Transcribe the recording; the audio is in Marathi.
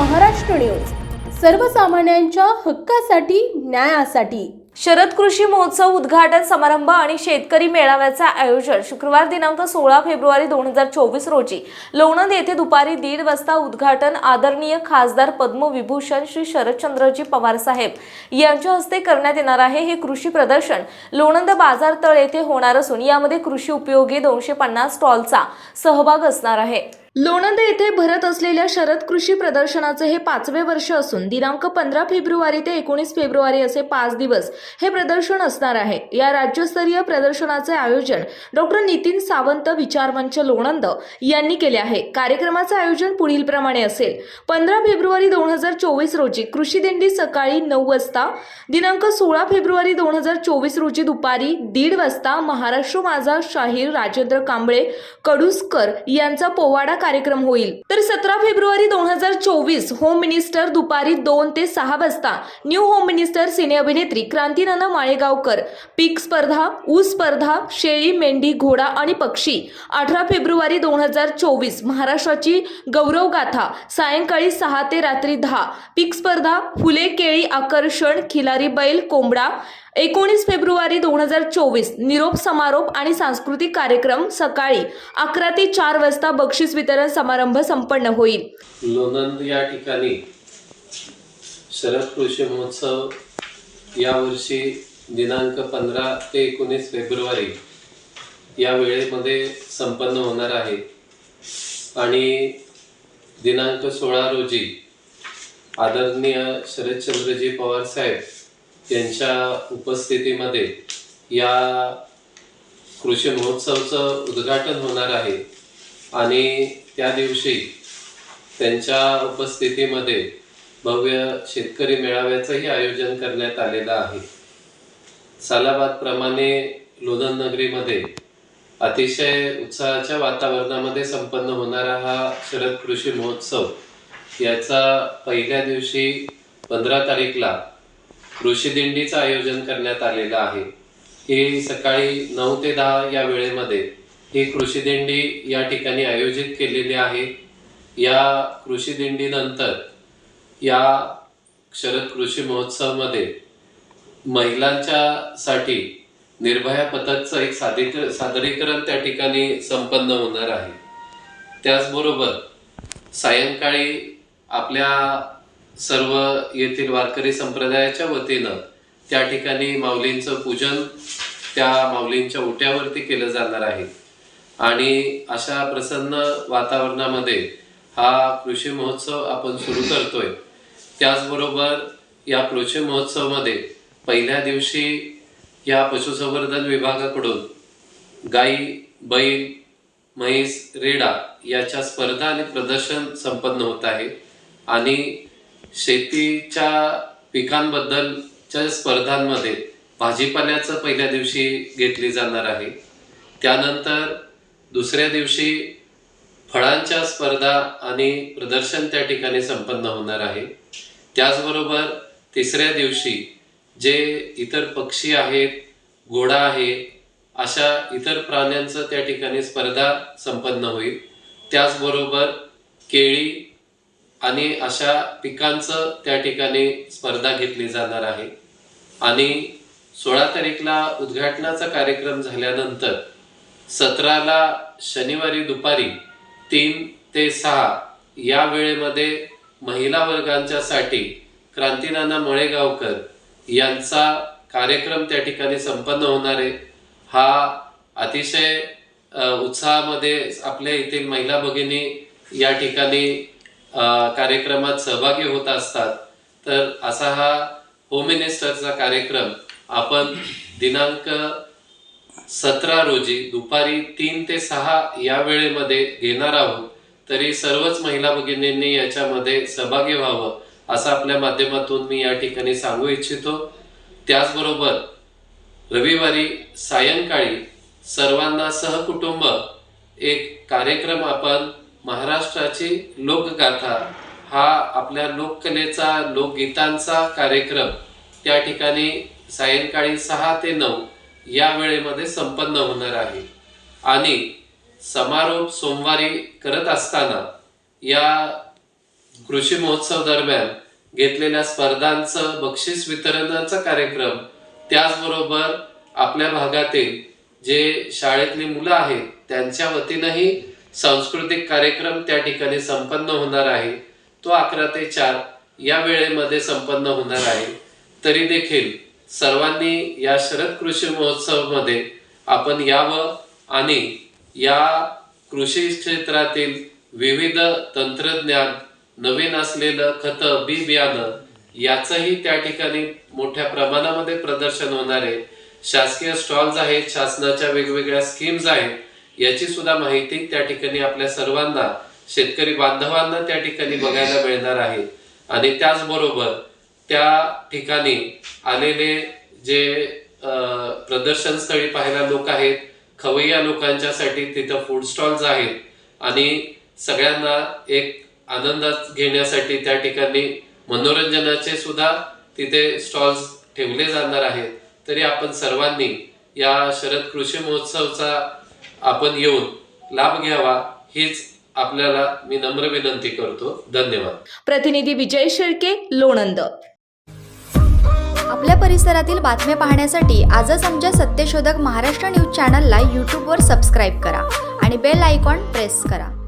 महाराष्ट्र न्यूज. सर्वसामान्यांच्या हक्कासाठी न्यायासाठी. शरद कृषी महोत्सव उद्घाटन समारंभ आणि शेतकरी मेळाव्याचे आयोजन शुक्रवार दिनांक सोळा फेब्रुवारी दोन हजार चोवीस रोजी. लोणंद येथे दुपारी दीड वाजता उद्घाटन आदरणीय खासदार पद्मविभूषण श्री शरदचंद्रजी पवार साहेब यांच्या हस्ते करण्यात येणार आहे हे कृषी प्रदर्शन. लोणंद बाजार तळ येथे होणार असून यामध्ये कृषी उपयोगी दोनशे पन्नास स्टॉलचा सहभाग असणार आहे. लोणंद येथे भरत असलेल्या शरद कृषी प्रदर्शनाचे हे पाचवे वर्ष असून दिनांक पंधरा फेब्रुवारी ते एकोणीस फेब्रुवारी असे पाच दिवस हे प्रदर्शन असणार आहे. या राज्यस्तरीय प्रदर्शनाचे आयोजन डॉक्टर नितीन सावंत विचारमंच लोणंद यांनी केले आहे. कार्यक्रमाचे आयोजन पुढील प्रमाणे असेल. पंधरा फेब्रुवारी दोन हजार चोवीस रोजी कृषी दिंडी सकाळी नऊ वाजता दिनांक सोळा फेब्रुवारी दोन हजार चोवीस रोजी दुपारी दीड वाजता महाराष्ट्र माझा शाहीर राजेंद्र कांबळे कडुसकर यांचा पोवाडा कार्यक्रम होईल. तर सतरा फेब्रुवारी दोन हजार चोवीस होम मिनिस्टर दुपारी दोन ते सहा वाजता न्यू होम मिनिस्टर सिने अभिनेत्री क्रांतीनाना माळेगावकर पीक स्पर्धा ऊस स्पर्धा शेळी मेंढी घोडा आणि पक्षी. अठरा फेब्रुवारी दोन हजार चोवीस महाराष्ट्राची गौरव गाथा सायंकाळी सहा ते रात्री दहा. पीक स्पर्धा फुले केळी आकर्षण खिलारी बैल कोंबडा एकोणीस फेब्रुवारी दोन हजार चोवीस निरोप समारोप आणि सांस्कृतिक कार्यक्रम सकाळी अकरा ते चार वाजता बक्षीस वितरण समारंभ संपन्न होईल. लोणंद या ठिकाणी शरद कृषी महोत्सव यावर्षी दिनांक पंधरा ते एकोणीस फेब्रुवारी या वेळेमध्ये संपन्न होणार आहे. आणि दिनांक सोळा रोजी आदरणीय शरदचंद्रजी पवार साहेब यांच्या उपस्थितीमध्ये या कृषी महोत्सवचं उद्घाटन होणार आहे. आणि त्या दिवशी त्यांच्या उपस्थितीमध्ये भव्य शेतकरी मेळाव्याचंही आयोजन करण्यात आलेलं आहे. सालाबादप्रमाणे लोधन नगरीमध्ये अतिशय उत्साहाच्या वातावरणामध्ये संपन्न होणारा हा शरद कृषी महोत्सव याचा पहिल्या दिवशी पंधरा तारीखला कृषीदिंडीचं आयोजन करण्यात आलेलं आहे. ही सकाळी नऊ ते दहा या वेळेमध्ये ही कृषी दिंडी या ठिकाणी आयोजित केलेली आहे. या कृषी दिंडीनंतर या शरद कृषी महोत्सवामध्ये महिलांच्या साठी निर्भया पथकचं एक साधिक सादरीकरण त्या ठिकाणी संपन्न होणार आहे. त्याचबरोबर सायंकाळी आपल्या सर्व येथील वारकरी संप्रदायाच्या वतीनं त्या ठिकाणी माऊलींचं पूजन त्या माऊलींच्या ओट्यावरती केलं जाणार आहे. आणि अशा प्रसन्न वातावरणामध्ये हा कृषी महोत्सव आपण सुरू करतोय. त्याचबरोबर या कृषी महोत्सवमध्ये पहिल्या दिवशी या पशुसंवर्धन विभागाकडून गाई बैल म्हैस रेडा याच्या स्पर्धा आणि प्रदर्शन संपन्न होत आहे. आणि शेतीच्या पिकांबद्दलच्या स्पर्धांमध्ये भाजीपाल्याचं पहिल्या दिवशी घेतली जाणार आहे. त्यानंतर दुसऱ्या दिवशी फळांच्या स्पर्धा आणि प्रदर्शन त्या ठिकाणी संपन्न होणार आहे. त्याचबरोबर तिसऱ्या दिवशी जे इतर पक्षी आहेत घोडा आहे अशा इतर प्राण्यांचं त्या ठिकाणी स्पर्धा संपन्न होईल. त्याचबरोबर केळी आणि अशा पिकांचं त्या ठिकाणी स्पर्धा घेतली जाणार आहे. आणि सोळा तारीखला उद्घाटनाचा कार्यक्रम झाल्यानंतर सतराला शनिवारी दुपारी तीन ते सहा या वेळेमध्ये महिला वर्गांच्यासाठी क्रांतीनाना मळेगावकर यांचा कार्यक्रम त्या ठिकाणी संपन्न होणार आहे. हा अतिशय उत्साहामध्ये आपल्या येथील महिला भगिनी या ठिकाणी कार्यक्रमात सहभागी होत असतात. तर असा हा होम मिनिस्टरचा कार्यक्रम आपण दिनांक सतरा रोजी दुपारी तीन ते सहा या वेळेमध्ये घेणार आहोत. तरी सर्वच महिला भगिनींनी याच्यामध्ये सहभागी व्हावं असं आपल्या माध्यमातून मी या ठिकाणी सांगू इच्छितो. त्याचबरोबर रविवारी सायंकाळी सर्वांना सहकुटुंब एक कार्यक्रम आपण महाराष्ट्राची लोकगाथा हा आपल्या लोककलेचा लोकगीतांचा कार्यक्रम. त्या ठिकाणी सायंकाळी सहा ते नऊ या वेळेमध्ये संपन्न होणार आहे. आणि समारोप सोमवारी करत असताना या कृषी महोत्सव दरम्यान घेतलेल्या स्पर्धांचं बक्षीस वितरणाचा कार्यक्रम त्याचबरोबर आपल्या भागातील जे शाळेतली मुलं आहेत त्यांच्या वतीनंही सांस्कृतिक कार्यक्रम त्या ठिकाणी संपन्न होणार आहे. तो अकरा ते चार या वेळेमध्ये संपन्न होणार आहे. तरी देखील सर्वांनी या शरद कृषी महोत्सवमध्ये आपण यावं आणि या कृषी क्षेत्रातील विविध तंत्रज्ञान नवीन असलेलं खतं बी बियाणं याचंही त्या ठिकाणी मोठ्या प्रमाणामध्ये प्रदर्शन होणार आहे. शासकीय स्टॉल्स आहेत शासनाच्या वेगवेगळ्या स्कीम्स आहेत. याची सुद्धा माहिती त्या ठिकाणी आपल्या सर्वांना शेतकरी बांधवांना त्या ठिकाणी बघायला मिळणार आहे. आणि त्याचबरोबर त्या ठिकाणी आलेले जे प्रदर्शन स्थळी पाहायला लोक आहेत खवय्या लोकांच्यासाठी तिथं फूड स्टॉल्स आहेत. आणि सगळ्यांना एक आनंद घेण्यासाठी त्या ठिकाणी मनोरंजनाचे सुद्धा तिथे स्टॉल्स ठेवले जाणार आहेत. तरी आपण सर्वांनी या शरद कृषी महोत्सवचा आपण येऊन लाभ घ्यावा हीच आपल्याला मी नम्र विनंती करतो. धन्यवाद. प्रतिनिधी विजय शेळके लोणंद. आपल्या परिसरातील बातम्या पाहण्यासाठी आजच आमच्या सत्यशोधक महाराष्ट्र न्यूज चॅनलला यूट्यूबवर सबस्क्राईब करा आणि बेल आयकॉन प्रेस करा.